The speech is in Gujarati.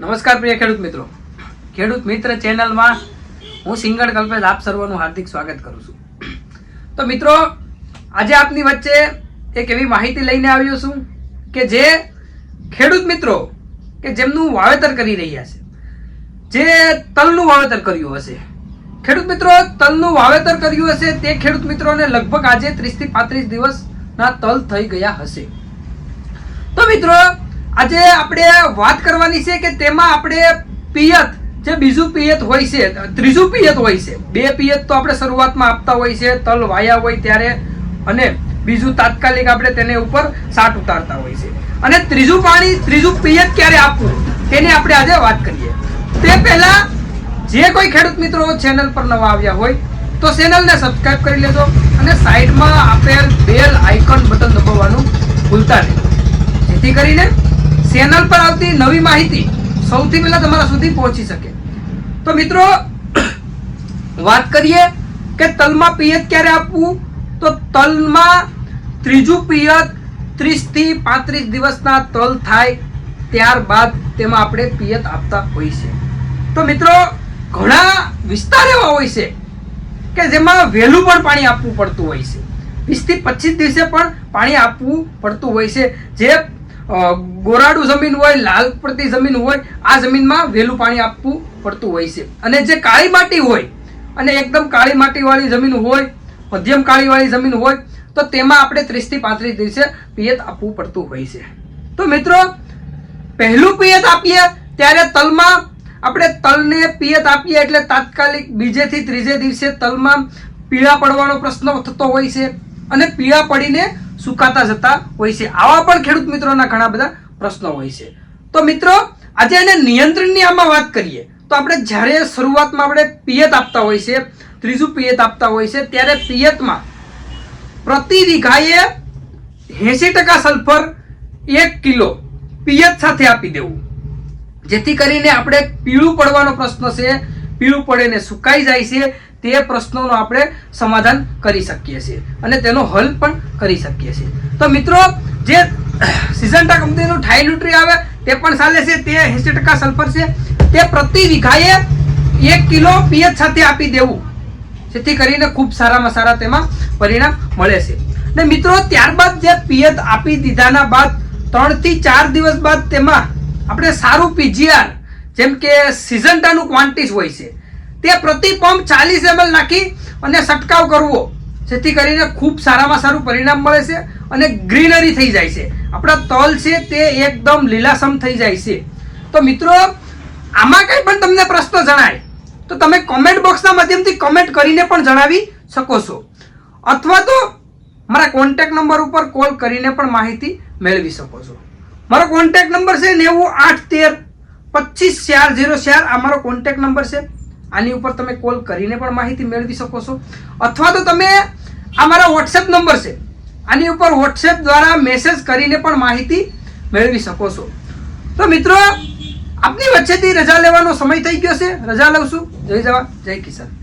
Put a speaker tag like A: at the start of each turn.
A: નમસ્કાર પ્રિય ખેડૂત મિત્રો. ખેડૂત મિત્ર ચેનલમાં હું સિંગળ કલ્પેશ આપ સર્વનું હાર્દિક સ્વાગત કરું છું. તો મિત્રો, આજે આપની વચ્ચે એક એવી માહિતી લઈને આવ્યો છું કે જે ખેડૂત મિત્રો કે જેમનું વાવેતર કરી રહ્યા છે, જે તલનું વાવેતર કર્યું હશે. ખેડૂત મિત્રો, તલનું વાવેતર કર્યું હશે તે ખેડૂત મિત્રોને લગભગ આજે ત્રીસથી પાંત્રીસ દિવસના તલ થઈ ગયા હશે. તો મિત્રો આજે આપણે વાત કરવાની છે કે તેમાં આપણે પિયત, જે બીજું પિયત હોય છે, ત્રીજું પિયત હોય છે. બે પિયત તો આપણે શરૂઆતમાં આપતા હોય છે, તલ વાયા હોય ત્યારે, અને બીજું તાત્કાલિક આપણે તેને ઉપર સાટ ઉતારતા હોય છે. અને ત્રીજું પાણી, ત્રીજું પિયત ક્યારે આપવું, તેની આપણે આજે વાત કરીએ. તે પહેલા જે કોઈ ખેડૂત મિત્રો ચેનલ પર નવા આવ્યા હોય, તો ચેનલને સબસ્ક્રાઇબ કરી લેજો અને સાઈડમાં આપેલ બેલ આઇકન બટન દબાવવાનું ભૂલતા નહીં. જેથી કરીને ચેનલ પર આવતી નવી માહિતી સૌથી પહેલા તમારા સુધી પહોંચી શકે. તો મિત્રો, વાત કરીએ કે તલમાં પિયત ક્યારે આપવું? તો તલમાં ત્રીજું પિયત ત્રીસથી પાંત્રીસ દિવસના તલ થાય ત્યારબાદ તેમાં આપણે પિયત આપતા હોય છે. તો મિત્રો, ઘણા વિસ્તાર એવા હોય છે કે જેમાં વહેલું પણ પાણી આપવું પડતું હોય છે. વીસથી પચીસ દિવસે પણ પાણી આપવું પડતું હોય છે. જે ગોરાડું જમીન હોય, લાલ પડતી જમીન હોય, આ જમીનમાં વહેલું પાણી આપવું પડતું હોય છે. અને જે કાળી માટી હોય, અને એકદમ કાળી માટીવાળી જમીન હોય, મધ્યમ કાળીવાળી જમીન હોય, તો તેમાં આપણે ત્રીસથી પાંત્રીસ દિવસે પિયત આપવું પડતું હોય છે. તો મિત્રો, પહેલું પિયત આપીએ, ત્યારે તલમાં આપણે તલને પિયત આપીએ એટલે તાત્કાલિક બીજેથી ત્રીજે દિવસે તલમાં પીળા પડવાનો પ્રશ્ન થતો હોય છે. અને પીળા પડીને સુકાતા જતા હોય છે. આવા પણ ખેડૂત મિત્રોના ઘણા બધા પ્રશ્નો હોય છે. તો મિત્રો, આજે એને નિયંત્રણની આમાં વાત કરીએ, તો આપણે જ્યારે શરૂઆતમાં આપણે પિયત આપતા હોય છે, ત્રીજું પિયત આપતા હોય છે, ત્યારે પિયતમાં પ્રતિ વીઘાએ એસી ટકા સલ્ફર એક કિલો પિયત સાથે આપી દેવું. જેથી કરીને આપણે પીળું પડવાનો પ્રશ્ન છે. પીળું પડે ને સુકાઈ જાય છે. તે પ્રશ્નોનો આપણે સમાધાન કરી શકીએ છીએ અને તેનો હલ પણ કરી શકીએ છીએ. તો મિત્રો, જે સિઝન્ટા કંપનીનું ઠાઈલ્યુટ્રી આવે, તે પણ ચાલે છે, તે એસી ટકા સલ્ફર છે. તે પ્રતિ વીઘાએ એક કિલો પીએચ સાથે આપી દેવું. જેથી કરીને ખૂબ સારામાં સારા તેમાં પરિણામ મળે છે. ને મિત્રો, ત્યારબાદ જે પિયત આપી દીધાના બાદ, ત્રણથી ચાર દિવસ બાદ તેમાં આપણે સારું પીજીઆર, જેમ કે સિઝન્ટાનું ક્વોન્ટિસ હોય છે તે પ્રતિ પંપ ચાલીસ એમએલ નાખી અને છંટકાવ કરવો. જેથી કરીને ખૂબ સારામાં સારું પરિણામ મળે છે અને ગ્રીનરી થઈ જાય છે. આપણા તલ છે તે એકદમ લીલાસમ થઈ જાય છે. તો મિત્રો, આમાં કંઈ પણ તમને પ્રશ્ન જણાય, તો તમે કોમેન્ટ બોક્સના માધ્યમથી કમેન્ટ કરીને પણ જણાવી શકો છો. અથવા તો મારા કોન્ટેક નંબર ઉપર કોલ કરીને પણ માહિતી મેળવી શકો છો. મારો કોન્ટેક નંબર છે નેવું આઠ તેર પચીસ ચાર ઝીરો ચાર. આ મારો કોન્ટેક નંબર છે. આની ઉપર તમે કોલ કરીને પણ માહિતી મેળવી શકો છો. અથવા તો તમે આ મારા વોટ્સએપ નંબર છે, આની ઉપર વોટ્સએપ દ્વારા મેસેજ કરીને પણ માહિતી મેળવી શકો છો. તો મિત્રો, આપની વચ્ચેથી રજા લેવાનો સમય થઈ ગયો છે. રજા લઉં છું. જય જવા જય કિસાન.